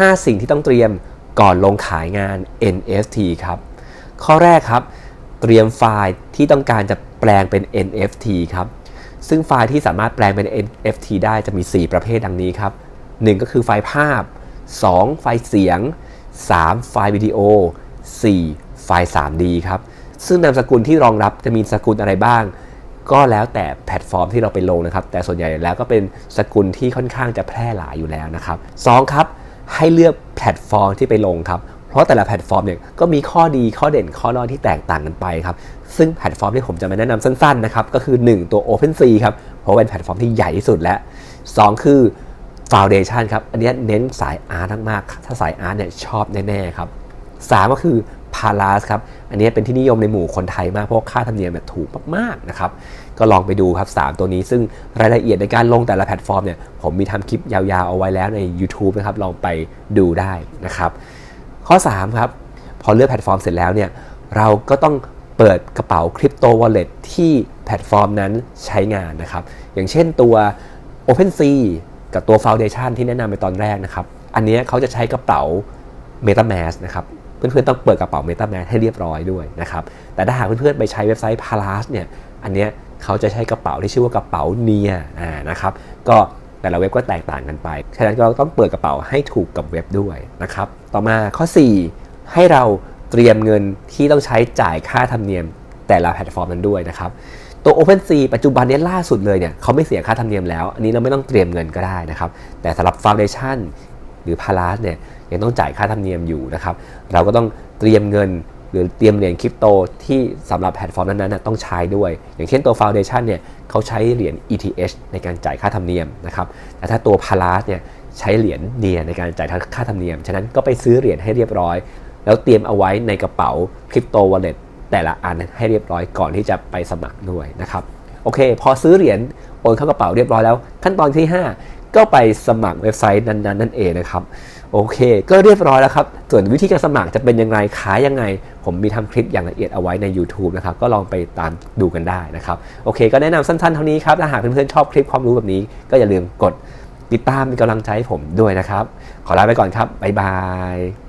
5 สิ่งที่ต้องเตรียมก่อนลงขายงาน NFT ครับ ข้อแรกครับ เตรียมไฟล์ที่ต้องการจะแปลงเป็น NFT ครับ ซึ่งไฟล์ที่สามารถแปลงเป็น NFT ได้จะมี 4 ประเภทดังนี้ครับ 1 ก็คือไฟล์ภาพ 2 ไฟล์เสียง 3 ไฟล์วิดีโอ 4 ไฟล์ 3D ครับ ซึ่งนามสกุลที่รองรับจะมีสกุลอะไรบ้าง ก็แล้วแต่แพลตฟอร์มที่เราไปลงนะครับ แต่ส่วนใหญ่แล้วก็เป็นสกุลที่ค่อนข้างจะแพร่หลายอยู่แล้วนะครับสองครับ ให้เลือกแพลตฟอร์มที่ไปลงครับ เพราะแต่ละแพลตฟอร์มเนี่ยก็มีข้อดีข้อเด่นข้อด้อยที่แตกต่างกันไปครับ ซึ่งแพลตฟอร์มที่ผมจะมาแนะนำสั้นๆนะครับก็คือ 1 ตัว OpenSea ครับ เพราะเป็นแพลตฟอร์มที่ใหญ่ที่สุดแล้ว2คือ Foundation ครับ อันนี้เน้นสายอาร์ตมากๆ ถ้าสายอาร์ตเนี่ยชอบแน่ๆครับ 3 ก็คือ p a l a s ครับ อันนี้เป็นที่นิยมในหมู่คนไทยมากเพราะค่าธรรมเนียมเนี่ยถูกมากๆนะครับ ก็ลองไปดูครับ 3 ตัวนี้ ซึ่งรายละเอียดในการลงแต่ละแพลตฟอร์มเนี่ย ผมมีทำคลิปยาวๆเอาไว้แล้วใน YouTube นะครับ ลองไปดูได้นะครับ ข้อ 3 ครับ พอเลือกแพลตฟอร์มเสร็จแล้วเนี่ย เราก็ต้องเปิดกระเป๋าคริปโตวอลเล็ตที่แพลตฟอร์มนั้นใช้งานนะครับ อย่างเช่นตัว OpenSea กับตัว Foundation ที่แนะนำไปตอนแรกนะครับ อันนี้เขาจะใช้กระเป๋า MetaMask นะครับ เพื่อนๆต้องเปิดกระเป๋า MetaMask ให้เรียบร้อยด้วยนะครับ แต่ถ้าหากเพื่อนๆไปใช้เว็บไซต์ Palas เนี่ย อันเนี้ยเขาจะใช้กระเป๋าที่ชื่อว่ากระเป๋าเนียนะครับ ก็แต่ละเว็บก็แตกต่างกันไป ฉะนั้นเราต้องเปิดกระเป๋าให้ถูกกับเว็บด้วยนะครับ ต่อมาข้อ 4 ให้เราเตรียมเงินที่ต้องใช้จ่ายค่าธรรมเนียมแต่ละแพลตฟอร์มนั้นด้วยนะครับตัว OpenSea ปัจจุบันนี้ล่าสุดเลยเนี่ยเขาไม่เสียค่าธรรมเนียมแล้ว อันนี้เราไม่ต้องเตรียมเงินก็ได้นะครับ แต่สำหรับ Foundation หรือ Palas เนี่ยยังต้องจ่ายค่าธรรมเนียมอยู่นะครับ เราก็ต้องเตรียมเงินหรือเตรียมเหรียญคริปโตที่สำหรับแพลตฟอร์มนั้นๆต้องใช้ด้วย อย่างเช่นตัว Foundation เนี่ยเขาใช้เหรียญ ETH ในการจ่ายค่าธรรมเนียมนะครับแต่ถ้าตัว Palas เนี่ยใช้เหรียญเนียในการจ่ายค่าธรรมเนียม ฉะนั้นก็ไปซื้อเหรียญให้เรียบร้อย แล้วเตรียมเอาไว้ในกระเป๋าคริปโตวอลเล็ตแต่ละอันให้เรียบร้อยก่อนที่จะไปสมัครด้วยนะครับโอเค พอซื้อเหรียญโอนเข้ากระเป๋าเรียบร้อยแล้ว ขั้นตอนที่ 5 ก็ไปสมัครเว็บไซต์นั้นๆนั่นเองนะครับ โอเค ก็เรียบร้อยแล้วครับ ส่วนวิธีการสมัครจะเป็นยังไงขายยังไง ผมมีทำคลิปอย่างละเอียดเอาไว้ใน YouTube นะครับ ก็ลองไปตามดูกันได้นะครับ โอเค ก็แนะนำสั้นๆเท่านี้ครับ ถ้าหากเพื่อนๆชอบคลิปความรู้แบบนี้ ก็อย่าลืมกดติดตามเป็นกำลังใจให้ผมด้วยนะครับ ขอลาไปก่อนครับบ๊ายบาย